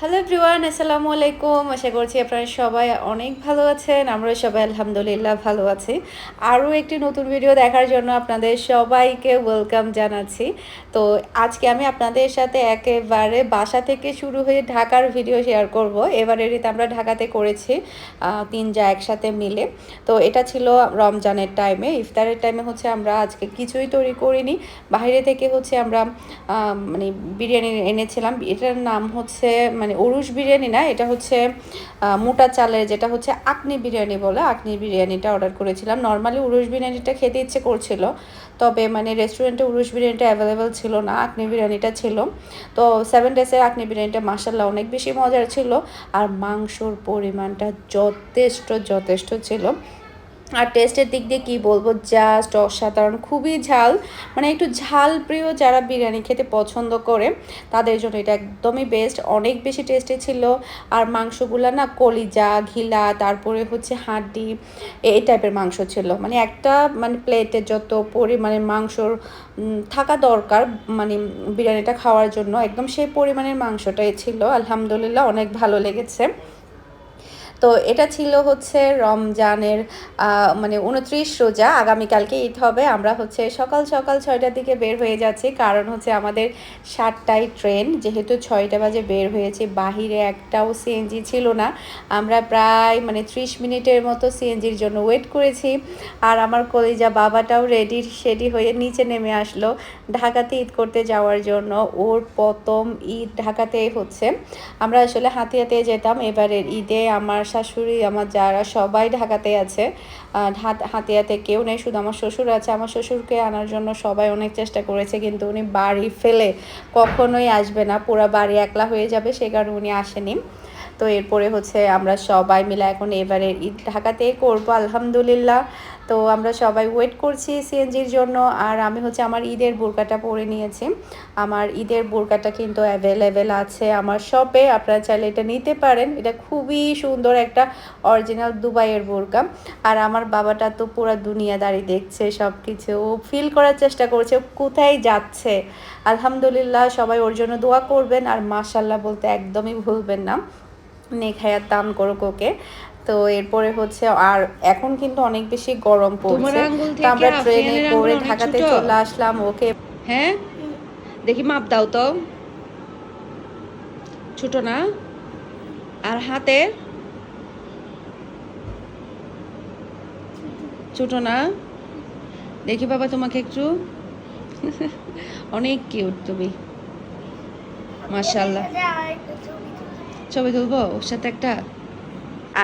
Hello everyone আসসালামু আলাইকুম আশা করছি আপনারা সবাই অনেক ভালো আছেন। আমরা সবাই আলহামদুলিল্লাহ ভালো আছি। আরও একটি নতুন ভিডিও দেখার জন্য আপনাদের সবাইকে ওয়েলকাম জানাচ্ছি। তো আজকে আমি আপনাদের সাথে একেবারে বাসা থেকে শুরু হয়ে ঢাকার ভিডিও শেয়ার করব। এবারের ঈদ আমরা ঢাকাতে করেছি তিন যা একসাথে মিলে। তো এটা ছিল রমজানের টাইমে ইফতারের টাইমে হচ্ছে আমরা আজকে কিছুই তৈরি করিনি। বাইরে থেকে হচ্ছে আমরা মানে বিরিয়ানি এনেছিলাম। এটার নাম হচ্ছে মানে উরুশ বিরিয়ানি না, এটা হচ্ছে মোটা চালের যেটা হচ্ছে আকনি বিরিয়ানি বলে আকনি বিরিয়ানিটা অর্ডার করেছিলাম। নর্মালি উরুশ বিরিয়ানিটা খেতে ইচ্ছে করছিল, তবে মানে রেস্টুরেন্টে উরুশ বিরিয়ানিটা অ্যাভেলেবেল ছিল না আকনি বিরিয়ানিটা ছিল। তো সেভেন ডেসের আকনি বিরিয়ানিটা মাসাল্লাহ অনেক বেশি মজার ছিল, আর মাংসর পরিমাণটা যথেষ্ট যথেষ্ট ছিল। আর টেস্টের দিক দিয়ে কী বলব জাস্ট অসাধারণ, খুবই ঝাল। মানে একটু ঝাল প্রিয় যারা বিরিয়ানি খেতে পছন্দ করে, তাদের জন্য এটা একদমই বেস্ট অনেক বেশি টেস্টি ছিল। আর মাংসগুলো না কলিজা, ঘিলা, তারপরে হচ্ছে হাড্ডি এই টাইপের মাংস ছিল। মানে একটা মানে প্লেটে যত পরিমাণে মাংসর থাকা দরকার মানে বিরিয়ানিটা খাওয়ার জন্য, একদম সেই পরিমাণের মাংসটাই ছিল। আলহামদুলিল্লাহ অনেক ভালো লেগেছে। তো এটা ছিল হচ্ছে রমজানের মানে উনত্রিশ রোজা। আগামীকালকে ঈদ হবে। আমরা হচ্ছে সকাল সকাল ছয়টার দিকে বের হয়ে যাচ্ছি। কারণ হচ্ছে আমাদের সাতটায় ট্রেন। যেহেতু ছয়টা বাজে বের হয়েছি, বাহিরে একটাও সিএনজি ছিল না। আমরা প্রায় মানে ত্রিশ মিনিটের মতো সিএনজির জন্য ওয়েট করেছি। আর আমার কলিজা বাবাটাও রেডি সেডি হয়ে নিচে নেমে আসলো ঢাকাতে ঈদ করতে যাওয়ার জন্য। ওর প্রথম ঈদ ঢাকাতেই হচ্ছে। আমরা আসলে হাতিয়াতে যেতাম। এবারের ঈদে আমার শাশুড়ি, আমার যারা সবাই ঢাকাতে আছে হাত- হাতিয়াতে কেউ নেই, শুধু আমার শ্বশুর আছে। আমার শ্বশুরকে আনার জন্য সবাই অনেক চেষ্টা করেছে, কিন্তু উনি বাড়ি ফেলে কখনোই আসবে না। পুরো বাড়ি একলা হয়ে যাবে, সে কারণে উনি আসেনি। তো এরপরে হচ্ছে আমরা সবাই মিলে এখন এবারে ঈদ ঢাকাতে করব, আলহামদুলিল্লাহ। তো আমরা সবাই ওয়েট করছি সিএনজির জন্য। আর আমি হচ্ছে আমার ঈদের বোরকাটা পরে নিয়েছি। আমার ঈদের বোরকাটা কিন্তু অ্যাভেলেবেল আছে আমার শপে আপনারা চাইলে এটা নিতে পারেন। এটা খুবই সুন্দর একটা অরিজিনাল দুবাইয়ের বোরকা। আর আমার বাবাটা তো পুরো দুনিয়াদারি দেখছে সব কিছু ও ফিল করার চেষ্টা করছে কোথায় যাচ্ছে? আলহামদুলিল্লাহ সবাই ওর জন্য দোয়া করবেন। আর মাশাল্লাহ বলতে একদমই ভুলবেন না। নেখায়ার দাম করুক ওকে। তো এরপরে হচ্ছে আর এখন কিন্তু অনেক বেশি গরম পড়ছে। তো আমরা ট্রেনে করে ঢাকাতে চলে আসলাম ওকে। হ্যাঁ? দেখি মাপ দাও তো। ছোট না? আর হাতে? ছোট না? দেখি বাবা তোমাকে একটু। অনেক কিউট তুমি। মাশাল্লাহ ছবি তুলবো? ওর সাথে একটা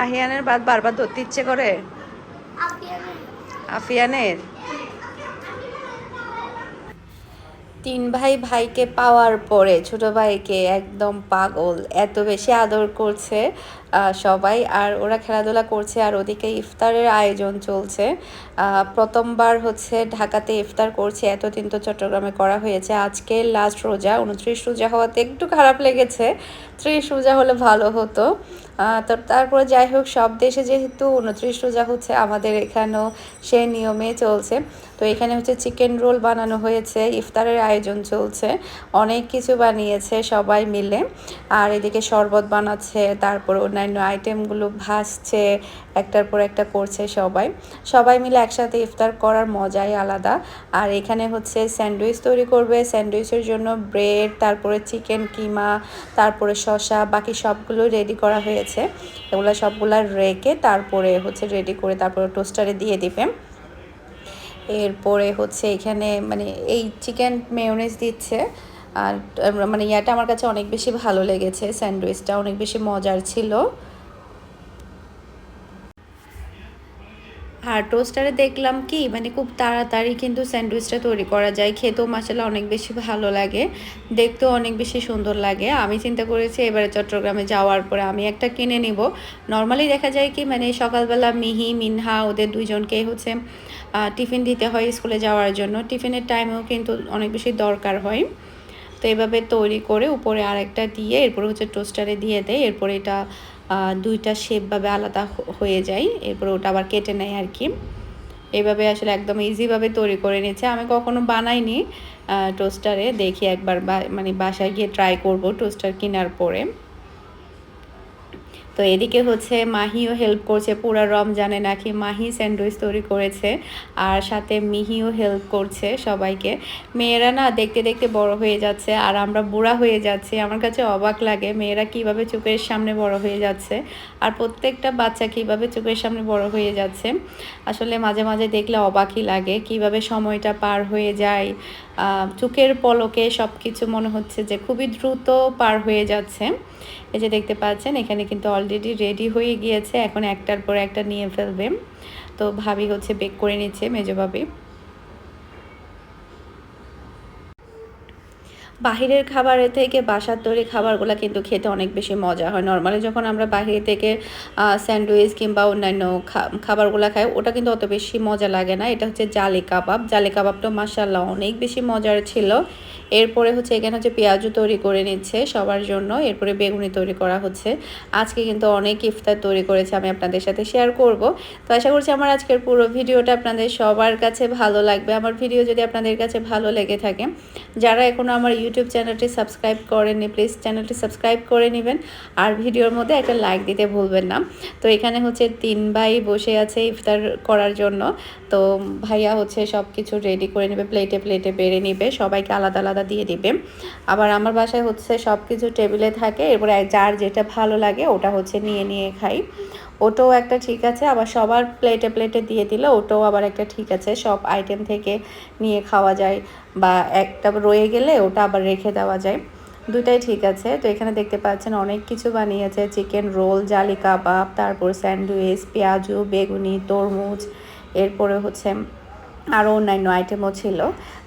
আহিয়ানের বাদ বারবার ধরতে ইচ্ছে করে? আফিয়ানের? তিন ভাই ভাইকে পাওয়ার পরে ছোট ভাইকে একদম পাগল, এত বেশি আদর করছে। সবাই। আর ওরা খেলাধুলা করছে আর ওদিকে ইফতারের আয়োজন চলছে। প্রথমবার হচ্ছে ঢাকাতে ইফতার করছে। এতদিন তো চট্টগ্রামে করা হয়েছে। আজকে লাস্ট রোজা, উনত্রিশ রোজা হওয়াতে একটু খারাপ লেগেছে। ত্রিশ রোজা হলে ভালো হতো। তো তারপরে যাই হোক, সব দেশে যেহেতু উনত্রিশ রোজা হচ্ছে, আমাদের এখানেও সেই নিয়মে চলছে। তো এখানে হচ্ছে চিকেন রোল বানানো হয়েছে, ইফতারের আয়োজন চলছে। অনেক কিছু বানিয়েছে সবাই মিলে। আর এদিকে শরবত বানাচ্ছে, তারপর অন্যান্য আইটেমগুলো ভাসছে, একটার পর একটা করছে সবাই। সবাই মিলে একসাথে ইফতার করার মজাই আলাদা। আর এখানে হচ্ছে স্যান্ডউইচ তৈরি করবে। স্যান্ডউইচের জন্য ব্রেড, তারপরে চিকেন কিমা, তারপরে শসা, বাকি সবগুলো রেডি করা হয়েছে। এগুলো সবগুলো রেখে তারপরে হচ্ছে রেডি করে তারপরে টোস্টারে দিয়ে দিবে। এরপরে হচ্ছে এখানে মানে এই চিকেন মেয়োনেজ দিচ্ছে। আর মানে ইয়াটা আমার কাছে অনেক বেশি ভালো লেগেছে, স্যান্ডউইচটা অনেক বেশি মজার ছিল। আর টোস্টারে দেখলাম কি মানে খুব তাড়াতাড়ি কিন্তু স্যান্ডউইচটা তৈরি করা যায়, খেতেও মশলা অনেক বেশি ভালো লাগে, দেখতেও অনেক বেশি সুন্দর লাগে। আমি চিন্তা করেছি এবারে চট্টগ্রামে যাওয়ার পরে আমি একটা কিনে নিব। নর্মালি দেখা যায় কি মানে সকালবেলা মিহি, মিনহা ওদের দুইজনকেই হচ্ছে টিফিন দিতে হয় স্কুলে যাওয়ার জন্য। টিফিনের টাইমেও কিন্তু অনেক বেশি দরকার হয়। তো এভাবে তৈরি করে উপরে আরেকটা দিয়ে এরপরে হচ্ছে টোস্টারে দিয়ে দেয়, এরপরে এটা দুইটা শেপভাবে আলাদা হয়ে যায়, এরপরে ওটা আবার কেটে নেয় আর কি এভাবে আসলে একদম ইজিভাবে তৈরি করে নিয়েছে। আমি কখনো বানাইনি টোস্টারে দেখি একবার মানে বাসায় গিয়ে ট্রাই করব টোস্টার কেনার পরে। তো এদিকে হচ্ছে মাহিও হেল্প করছে, পুরা রমজানে নাকি মাহি স্যান্ডউইচ তৈরি করেছে আর সাথে মিহিও হেল্প করছে সবাইকে। মেয়েরা না দেখতে দেখতে বড় হয়ে যাচ্ছে আর আমরা বুড়া হয়ে যাচ্ছি, আমার কাছে অবাক লাগে মেয়েরা কীভাবে চোখের সামনে বড় হয়ে যাচ্ছে আর প্রত্যেকটা বাচ্চা কীভাবে চোখের সামনে বড় হয়ে যাচ্ছে। আসলে মাঝে মাঝে দেখলে অবাকই লাগে কীভাবে সময়টা পার হয়ে যায় চোখের পলকে সব কিছু মনে হচ্ছে যে খুবই দ্রুত পার হয়ে যাচ্ছে। এই যে দেখতে পাচ্ছেন, এখানে কিন্তু অলরেডি রেডি হয়ে গিয়েছে, এখন একটার পর একটা নিয়ে ফেলবে। তো ভাবি হচ্ছে বেক করে নিচ্ছে, মেজো ভাবি। বাহিরের খাবারের থেকে বাসার তৈরি খাবারগুলো কিন্তু খেতে অনেক বেশি মজা হয়। নর্মালি যখন আমরা বাহিরে থেকে স্যান্ডউইচ কিংবা অন্যান্য খাবারগুলো খাই, ওটা কিন্তু অত বেশি মজা লাগে না। এটা হচ্ছে জালি কাবাব। জালি কাবাবটা মাসাল্লাহ অনেক বেশি মজার ছিল। এরপরে হচ্ছে এখানে হচ্ছে পেঁয়াজও তৈরি করে নিচ্ছে সবার জন্য। এরপরে বেগুনি তৈরি করা হচ্ছে। আজকে কিন্তু অনেক ইফতার তৈরি করেছে, আমি আপনাদের সাথে শেয়ার করব। তো আশা করছি আমার আজকের পুরো ভিডিওটা আপনাদের সবার কাছে ভালো লাগবে। আমার ভিডিও যদি আপনাদের কাছে ভালো লেগে থাকে, যারা এখনও আমার ইউটিউব চ্যানেলটি সাবস্ক্রাইব করেননি প্লিজ চ্যানেলটি সাবস্ক্রাইব করে নেবেন। আর ভিডিওর মধ্যে একটা লাইক দিতে ভুলবেন না। তো এখানে হচ্ছে তিন ভাই বসে আছে ইফতার করার জন্য। তো ভাইয়া হচ্ছে সব কিছু রেডি করে নেবে প্লেটে প্লেটে বেড়ে নেবে। সবাইকে আলাদা আলাদা দিয়ে দিবে। আবার আমার বাসায় হচ্ছে সব কিছু টেবিলে থাকে, এরপরে যার যেটা ভালো লাগে ওটা হচ্ছে নিয়ে নিয়ে খাই। ওটাও একটা ঠিক আছে, আবার সবার প্লেটে প্লেটে দিয়ে দিলে ওটাও আবার একটা ঠিক আছে। সব আইটেম থেকে নিয়ে খাওয়া যায় বা একটা রয়ে গেলে ওটা আবার রেখে দেওয়া যায়। দুটাই ঠিক আছে। তো এখানে দেখতে পাচ্ছেন অনেক কিছু বানিয়েছে, চিকেন রোল, জালি কাবাব, তারপর স্যান্ডউইচ, পেঁয়াজু, বেগুনি, তরমুজ, এরপরে হচ্ছে আরও অন্যান্য আইটেমও ছিল।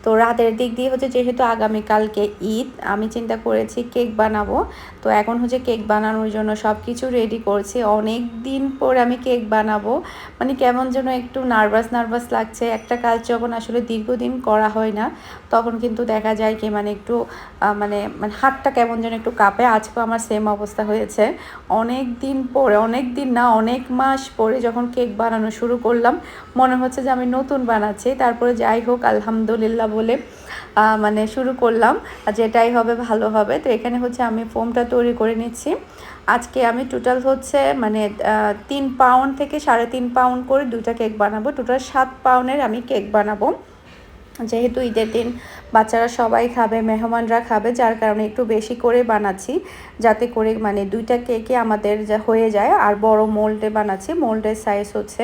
তো রাতের দিক দিয়ে হচ্ছে যেহেতু আগামীকালকে ঈদ, আমি চিন্তা করেছি কেক বানাবো। তো এখন হচ্ছে কেক বানানোর জন্য সব কিছু রেডি করছি। অনেক দিন পর আমি কেক বানাবো। মানে কেমন যেন একটু নার্ভাস নার্ভাস লাগছে। একটা কাজ যখন আসলে দীর্ঘদিন করা হয় না, তখন কিন্তু দেখা যায় কি মানে একটু মানে মানে হাতটা কেমন যেন একটু কাঁপে। আজকেও আমার সেম অবস্থা হয়েছে। অনেক দিন পরে অনেক দিন না, অনেক মাস পরে যখন কেক বানানো শুরু করলাম, মনে হচ্ছে যে আমি নতুন বানাচ্ছি। তারপরে যাই হোক, আলহামদুলিল্লাহ বলে মানে শুরু করলাম যেটাই হবে ভালো হবে। তো এখানে হচ্ছে আমি ফোমটা তৈরি করে নিচ্ছি। আজকে আমি টোটাল হচ্ছে মানে তিন পাউন্ড থেকে সাড়ে তিন পাউন্ড করে দুটা কেক বানাবো। টোটাল সাত পাউন্ডের আমি কেক বানাবো। যেহেতু ঈদের দিন বাচ্চারা সবাই খাবে, মেহমানরা খাবে, যার কারণে একটু বেশি করে বানাচ্ছি। যাতে করে মানে দুইটা কেকে আমাদের যা হয়ে যায়। আর বড় মোল্ডে বানাচ্ছি। মোল্ডের সাইজ হচ্ছে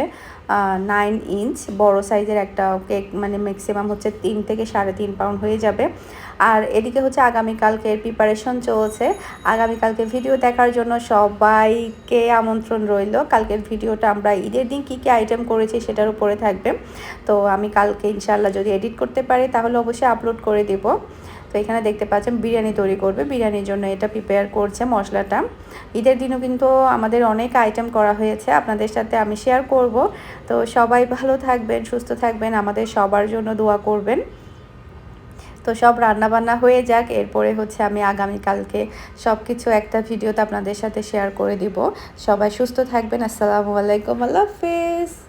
নাইন ইঞ্চ বড় সাইজের একটা কেক মানে ম্যাক্সিমাম হচ্ছে তিন থেকে সাড়ে তিন পাউন্ড হয়ে যাবে। আর এদিকে হচ্ছে আগামীকালকের প্রিপারেশন চলছে। আগামীকালকে ভিডিও দেখার জন্য সবাইকে আমন্ত্রণ রইল। কালকের ভিডিওটা আমরা ঈদের দিন কী কী আইটেম করেছি সেটার উপরে থাকবে। তো আমি কালকে ইনশাল্লাহ যদি এডিট করতে পারি তাহলে অবশ্যই আপলোড করে দিব। তো এখানে দেখতে পাচ্ছেন বিরিয়ানি তৈরি করবে। বিরিয়ানির জন্য এটা প্রিপেয়ার করছে মশলাটা। ঈদের দিনও কিন্তু আমাদের অনেক আইটেম করা হয়েছে। আপনাদের সাথে আমি শেয়ার করব। তো সবাই ভালো থাকবেন, সুস্থ থাকবেন। আমাদের সবার জন্য দোয়া করবেন। তো সব রান্না বান্না হয়ে যাক, এরপরে হচ্ছে আমি আগামীকালকে সব কিছু একটা ভিডিওতে আপনাদের সাথে শেয়ার করে দিব। সবাই সুস্থ থাকবেন, আসসালামু আলাইকুম, আল্লাহ হাফিজ।